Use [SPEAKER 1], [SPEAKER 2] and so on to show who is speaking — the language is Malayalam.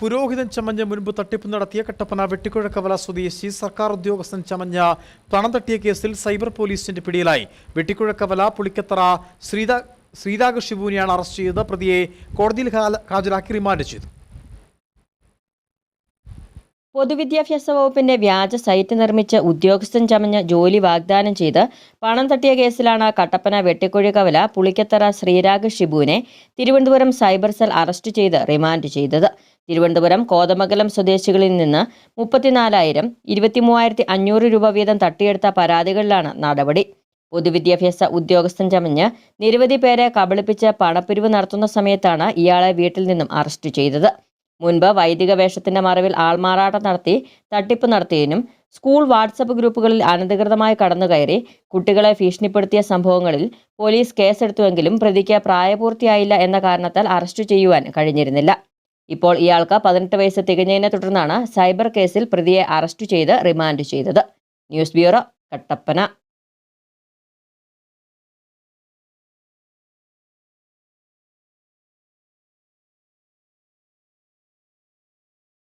[SPEAKER 1] പുരോഹിതൻ ചമഞ്ഞ് മുൻപ് തട്ടിപ്പ് നടത്തിയ കട്ടപ്പന വെട്ടിക്കുഴക്കവല സ്വദേശി സർക്കാർ ഉദ്യോഗസ്ഥൻ ചമഞ്ഞ പണം തട്ടിയ കേസിൽ സൈബർ പോലീസിന്റെ പിടിയിലായി. വെട്ടിക്കുഴക്കവല പുളിക്കത്തറ ശ്രീതാ ശ്രീരാഗ് അറസ്റ്റ് ചെയ്ത് പ്രതിയെ കോടതിയിൽ ഹാജരാക്കി റിമാൻഡ് ചെയ്തു.
[SPEAKER 2] പൊതുവിദ്യാഭ്യാസ വകുപ്പിന്റെ വ്യാജ സൈറ്റ് നിർമ്മിച്ച് ഉദ്യോഗസ്ഥൻ ചമഞ്ഞ് ജോലി വാഗ്ദാനം ചെയ്ത് പണം തട്ടിയ കേസിലാണ് കട്ടപ്പന വെട്ടിക്കുഴി കവല പുളിക്കത്തറ ശ്രീരാഗ് ഷിബുവിനെ തിരുവനന്തപുരം സൈബർ സെൽ അറസ്റ്റ് ചെയ്ത് റിമാൻഡ് ചെയ്തത്. തിരുവനന്തപുരം കോതമംഗലം സ്വദേശികളിൽ നിന്ന് മുപ്പത്തിനാലായിരം ഇരുപത്തിമൂവായിരത്തി അഞ്ഞൂറ് രൂപ വീതം തട്ടിയെടുത്ത പരാതികളിലാണ് നടപടി. പൊതുവിദ്യാഭ്യാസ ഉദ്യോഗസ്ഥൻ ചമഞ്ഞ് നിരവധി പേരെ കബളിപ്പിച്ച് പണപ്പിരിവ് നടത്തുന്ന സമയത്താണ് ഇയാളെ വീട്ടിൽ നിന്നും അറസ്റ്റ് ചെയ്തത്. മുൻപ് വൈദിക വേഷത്തിന്റെ മറവിൽ ആൾമാറാട്ടം നടത്തി തട്ടിപ്പ് നടത്തിയതിനും സ്കൂൾ വാട്സപ്പ് ഗ്രൂപ്പുകളിൽ അനധികൃതമായി കടന്നുകയറി കുട്ടികളെ ഭീഷണിപ്പെടുത്തിയ സംഭവങ്ങളിൽ പോലീസ് കേസെടുത്തുവെങ്കിലും പ്രതിക്ക് പ്രായപൂർത്തിയായില്ല എന്ന കാരണത്താൽ അറസ്റ്റ് ചെയ്യുവാൻ കഴിഞ്ഞിരുന്നില്ല. ഇപ്പോൾ ഇയാൾക്ക് പതിനെട്ട് വയസ്സ് തികഞ്ഞതിനെ തുടർന്നാണ് സൈബർ കേസിൽ പ്രതിയെ അറസ്റ്റ് ചെയ്ത് റിമാൻഡ് ചെയ്തത്. News bureau Kattappana.